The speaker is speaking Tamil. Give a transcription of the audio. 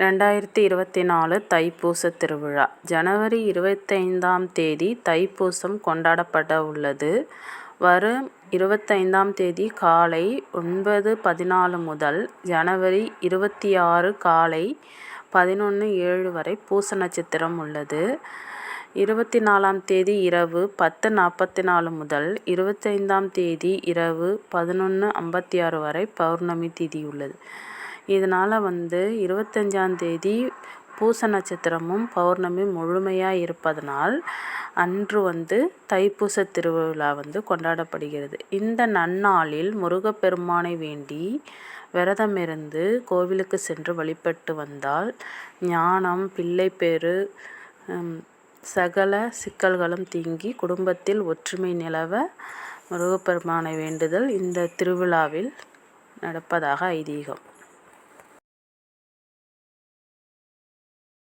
ரெண்டாயிரத்தி இருபத்தி நாலு தைப்பூச திருவிழா. ஜனவரி இருபத்தைந்தாம் தேதி தைப்பூசம் கொண்டாடப்பட உள்ளது. வரும் இருபத்தைந்தாம் தேதி காலை ஒன்பது பதினாலு முதல் ஜனவரி இருபத்தி ஆறு காலை பதினொன்று ஏழு வரை பூச நட்சத்திரம் உள்ளது. இருபத்தி நாலாம் தேதி இரவு பத்து நாற்பத்தி நாலு முதல் இருபத்தைந்தாம் தேதி இரவு பதினொன்று ஐம்பத்தி ஆறு வரை பௌர்ணமி திதி உள்ளது. இதனால் வந்து இருபத்தஞ்சாந்தேதி பூச நட்சத்திரமும் பௌர்ணமி முழுமையாக இருப்பதனால் அன்று வந்து தைப்பூச திருவிழா வந்து கொண்டாடப்படுகிறது. இந்த நன்னாளில் முருகப்பெருமானை வேண்டி விரதம் இருந்து கோவிலுக்கு சென்று வழிபட்டு வந்தால் ஞானம் பிள்ளைப்பேறு சகல சிக்கல்களும் தீங்கி குடும்பத்தில் ஒற்றுமை நிலவ முருகப்பெருமானை வேண்டுதல் இந்த திருவிழாவில் நடப்பதாக ஐதீகம்.